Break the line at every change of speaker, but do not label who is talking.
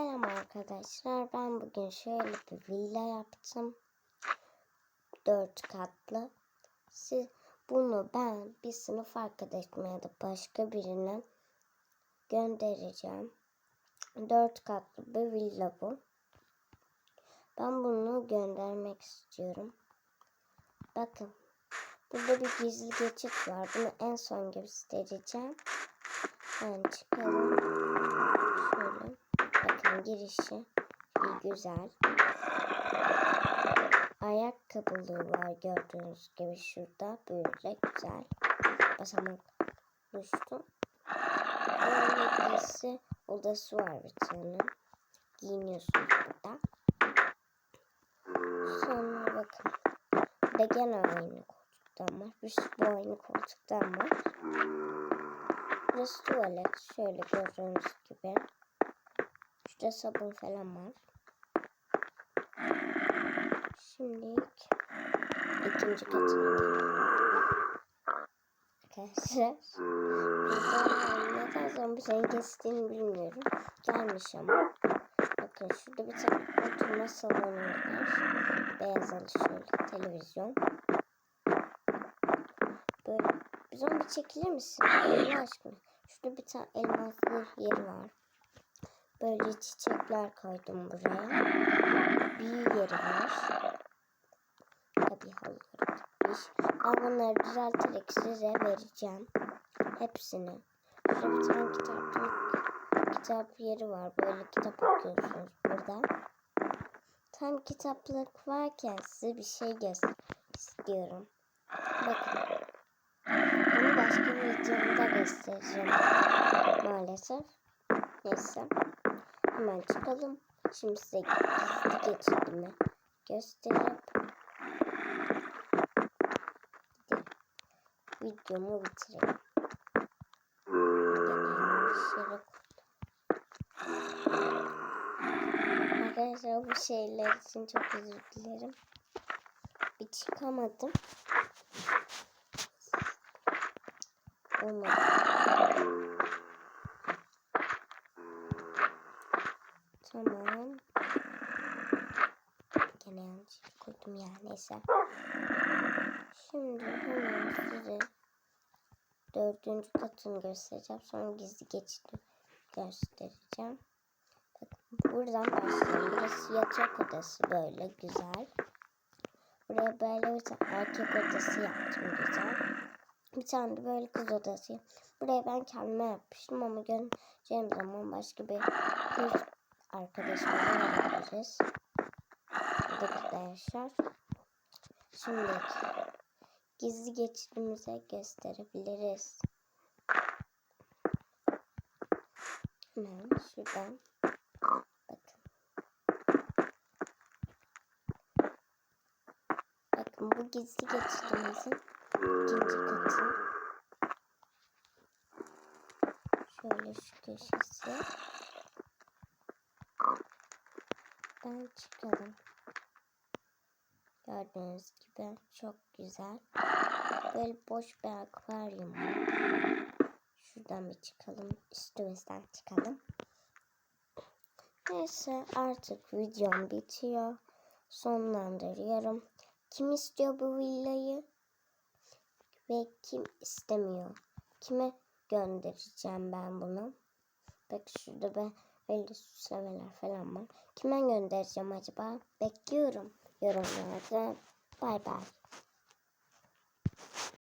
arkadaşlar. Ben bugün şöyle bir villa yaptım. Dört katlı. Siz bunu ben bir sınıf arkadaşıma ya da başka birine göndereceğim. Dört katlı bir villa bu. Ben bunu göndermek istiyorum. Bakın. Burada bir gizli geçit var. Bunu en son göstereceğim. Ben çıkalım. Şöyle. Bakın girişi iyi güzel. Ayakkabılığı var gördüğünüz gibi şurada böyle güzel. Basamak düştü. Giysi odası var bir tane. Giyiniyorsunuz burada. Sonra bakın. Burada gene aynı koltuktan var. Bir sürü bu aynı koltuktan var. Burası tuvalet. Şöyle gördüğünüz gibi. Şurada sabun falan var. Şimdi ikinci katına. Arkadaşlar. Burada ne tarz zombi şeyin kestiğini bilmiyorum. Gelmiş ama. Bakın şurada bir tane oturma salonu var. Beyaz halı şöyle televizyon. Böyle zombi çekilir misin? Allah aşkına. Şurada bir tane elmaslı yeri var. Böyle çiçekler koydum buraya. Büyü yeri var. Tabii halıları gitmiş. Ben bunları düzelterek size vereceğim. Hepsini. Şurada bir tane kitaplık, kitap yeri var. Böyle kitap okuyorsunuz burada. Tam kitaplık varken size bir şey göster istiyorum. Bakın. Bunu başka bir videomda göstereceğim. Maalesef. Neyse. Hemen çıkalım. Şimdi size gizli geçidimi gösterip videomu bitireyim. Arkadaşlar bu şeyler için çok özür dilerim. Bir çıkamadım. Olmadı. Tamam. Gene yanlış koydum ya neyse. Şimdi hemen size dördüncü katını göstereceğim. Sonra gizli geçidi göstereceğim. Bakın buradan başlayalım. Burası yatak odası böyle güzel. Buraya böyle bir erkek odası yaptım güzel. Bir tane de böyle kız odası. Buraya ben kendime yapmıştım ama göreceğim zaman başka bir kız arkadaşıma da Burada arkadaşlar. Şimdi gizli geçidimize gösterebiliriz. Hemen şuradan bakın. Bakın bu gizli geçidimizin ikinci katı. Şöyle şu köşesi. Ben çıkalım. Gördüğünüz gibi çok güzel. Böyle boş bir akvaryum var. Şuradan bir çıkalım. Üstümüzden çıkalım. Neyse artık videom bitiyor. Sonlandırıyorum. Kim istiyor bu villayı? Ve kim istemiyor? Kime göndereceğim ben bunu? Bak şurada ben öyle süslemeler falan var. Kime göndereceğim acaba? Bekliyorum yorumlarda. Bay bay.